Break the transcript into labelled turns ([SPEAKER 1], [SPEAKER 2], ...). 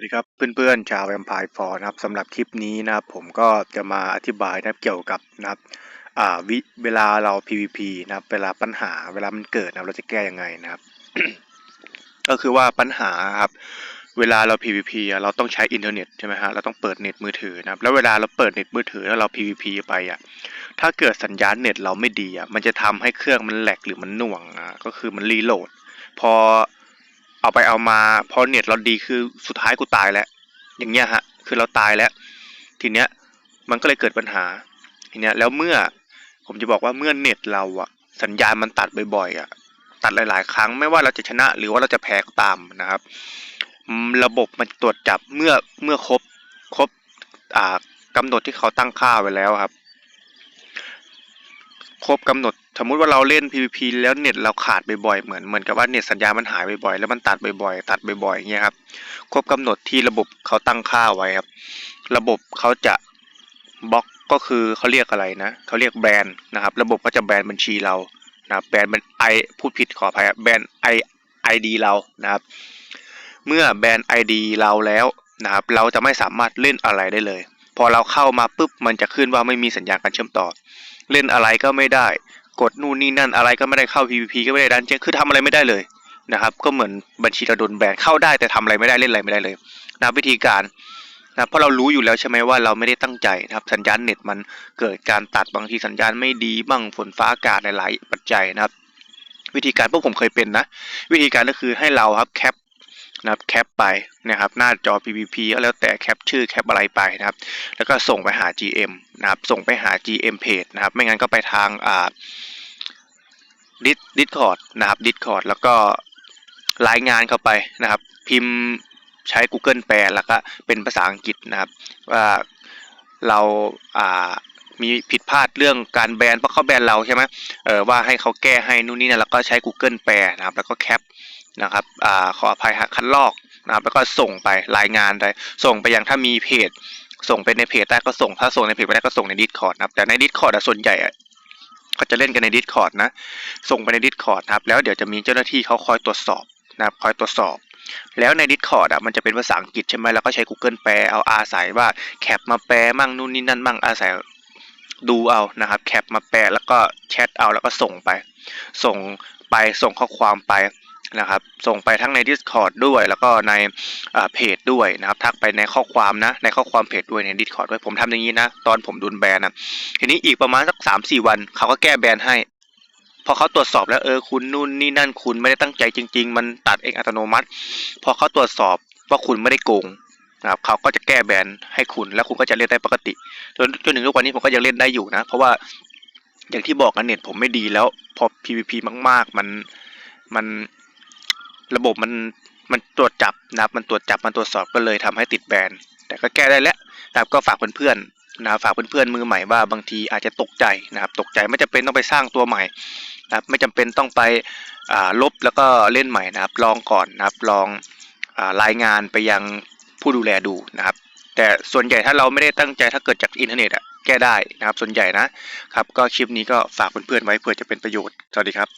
[SPEAKER 1] สวัสดีครับเพื่อนๆชาวแวมไพร์ฟอร์นะครับสำหรับคลิปนี้นะครับผมก็จะมาอธิบายนะเกี่ยวกับนะครับอ่าวิเวลาเรา PVP นะครับเวลาปัญหาเวลามันเกิดนะรเราจะแก้ยังไงนะครับ ก็คือว่าปัญหาครับเวลาเรา PVP เราต้องใช้อินเทอร์เน็ตใช่ไหมฮะเราต้องเปิดเน็ตมือถือนะครับแล้วเวลาเราเปิดเน็ตมือถือแล้วเรา PVP ไปอะถ้าเกิดสัญญาณเน็ตเราไม่ดีอะมันจะทำให้เครื่องมันแหลกหรือมันหน่วงอะก็คือมันรีโหลดพอ เอาไปเอามาพอเน็ตเราดีคือสุดท้ายกูตายแล้ว อย่างเงี้ยฮะ คือเราตายแล้ว ทีเนี้ยมันก็เลยเกิดปัญหาทีเนี้ยแล้วเมื่อผมจะบอกว่าเมื่อเน็ตเราอะสัญญาณมันตัดบ่อยๆอะตัดหลาย ๆ ครั้งไม่ว่าเราจะชนะ หรือว่าเราจะแพ้ก็ตามนะครับ ระบบมันตรวจจับเมื่อเมื่อครบครบอ่ากำหนดที่เขาตั้งค่าไว้แล้วครับ ครบกำหนด สมมุติว่าเราเล่น PVP แล้วเน็ตเราขาดบ่อยๆเหมือนเหมือนกับว่าเน็ตสัญญามันหายบ่อยๆแล้วมันตัดบ่อยๆตัดบ่อยๆอย่างเงี้ยครับครบกำหนดที่ระบบเขาตั้งค่าไว้ครับ ระบบเขาจะบล็อกก็คือเขาเรียกอะไรนะเขาเรียกแบนนะครับ ระบบก็จะแบนบัญชีเรานะครับแบนมันไอพูดผิดขออภัยครับแบนไอไอดีเรานะครับ เมื่อแบนไอดีเราแล้วนะครับ เราจะไม่สามารถเล่นอะไรได้เลย พอเราเข้ามาปุ๊บมันจะขึ้นว่าไม่มีสัญญาณการเชื่อมต่อ เล่นอะไรก็ไม่ได้ กดนู่นนี่นั่นอะไรก็ไม่ได้เข้า PVP ก็ไม่ได้ดันเจนคือทำอะไรไม่ได้เลยนะครับ ก็เหมือนบัญชีเราโดนแบนเข้าได้แต่ทำอะไรไม่ได้เล่นอะไรไม่ได้เลยนะวิธีการนะเพราะเรารู้อยู่แล้วใช่ไหมว่าเราไม่ได้ตั้งใจนะครับ สัญญาณเน็ตมันเกิดการตัดบางทีสัญญาณไม่ดีบ้างฝนฟ้าอากาศหลาย ๆ ปัจจัยนะครับ วิธีการพวกผมเคยเป็นนะ วิธีการก็คือให้เราครับแคป นะครับแคปไปนะครับหน้าจอ PVP ก็แล้วแต่แคปชื่อแคปอะไรไปนะครับ แล้วก็ส่งไปหา GM นะครับส่งไปหา GM page นะครับ ไม่งั้นก็ไปทางอ่าดิสดิสคอร์ดนะครับดิสคอร์ดแล้วก็รายงานเข้าไปนะครับ พิมพ์ใช้ Google แปลแล้วก็เป็นภาษาอังกฤษนะครับว่าเราอ่ามีผิดพลาดเรื่องการแบนเพราะเขาแบนเราใช่ไหมเออว่าให้เขาแก้ให้นู่นนี่นะแล้วก็ใช้ Google แปลนะครับ แล้วก็แคป นะครับอ่าขออภัยฮะคัดลอกนะครับแล้วก็ส่งไปรายงานไปส่งไปยังถ้ามีเพจ ส่งไปในเพจได้ก็ส่งถ้าส่งในเพจไม่ได้ก็ส่งใน Discord นะครับแต่ใน Discord อะส่วนใหญ่เขาจะเล่นกันใน Discord นะ ส่งไปใน Discord นะครับแล้วเดี๋ยวจะมีเจ้าหน้าที่เขาคอยตรวจสอบนะครับคอยตรวจสอบ แล้วใน Discord อะมันจะเป็นภาษาอังกฤษใช่ไหมแล้วก็ใช้ Google แปลเอาอาศัยว่าแคปมาแปลมั่งนู่นนี่นั่นมั่งอาศัยดูเอานะครับแคปมาแปลแล้วก็แชทเอาแล้วก็ส่งไป ส่งไปส่งข้อความไป นะครับส่งไปทั้งใน Discord ด้วยแล้วก็ในเพจด้วยนะครับทักไปในข้อความนะในข้อความเพจด้วยใน Discord ด้วยผมทำอย่างนี้นะตอนผมโดนแบนนะทีนี้อีกประมาณสักสามสี่วันเขาก็แก้แบนให้พอเขาตรวจสอบแล้วเออคุณนู่นนี่นั่นคุณไม่ได้ตั้งใจจริง ๆ มันตัดเองอัตโนมัติ พอเขาตรวจสอบว่าคุณไม่ได้โกงนะครับเขาก็จะแก้แบนให้คุณแล้วคุณก็จะเล่นได้ปกติจนจนถึงทุกวันนี้ผมก็ยังเล่นได้อยู่นะ เพราะว่าอย่างที่บอกกันเน็ตผมไม่ดีแล้วพอ PVP มาก ๆ มันมัน ระบบมันมันตรวจจับนะครับมันตรวจจับมันตรวจสอบก็เลยทำให้ติดแบนแต่ก็แก้ได้แล้วนะครับก็ฝากเพื่อนๆนะครับฝากเพื่อนๆมือใหม่ว่าบางทีอาจจะตกใจนะครับตกใจไม่จำเป็นต้องไปสร้างตัวใหม่นะครับไม่จำเป็นต้องไปลบแล้วก็เล่นใหม่นะครับ ลองก่อนนะครับลองอารายงานไปยังผู้ดูแลดูนะครับ แต่ส่วนใหญ่ถ้าเราไม่ได้ตั้งใจถ้าเกิดจากอินเทอร์เน็ตอะแก้ได้นะครับส่วนใหญ่นะครับ ก็คลิปนี้ก็ฝากเพื่อนๆไว้เผื่อจะเป็นประโยชน์สวัสดีครับ